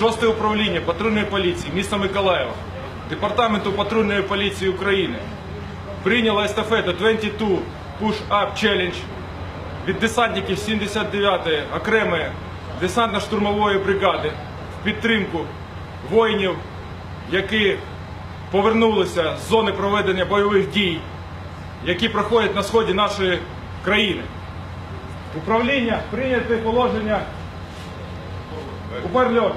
6 управління патрульної поліції міста Миколаєва, Департаменту патрульної поліції України прийняло естафету 22 Push-Up Challenge від десантників 79-ї окремої десантно-штурмової бригади в підтримку воїнів, які повернулися з зони проведення бойових дій, які проходять на сході нашої країни. Управління прийняте положення у парльоту.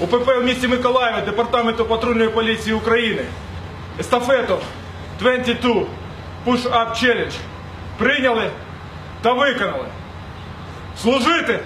УПП в місті Миколаєві Департаменту патрульної поліції України. Естафету 22 Push-Up Challenge прийняли та виконали. Служити!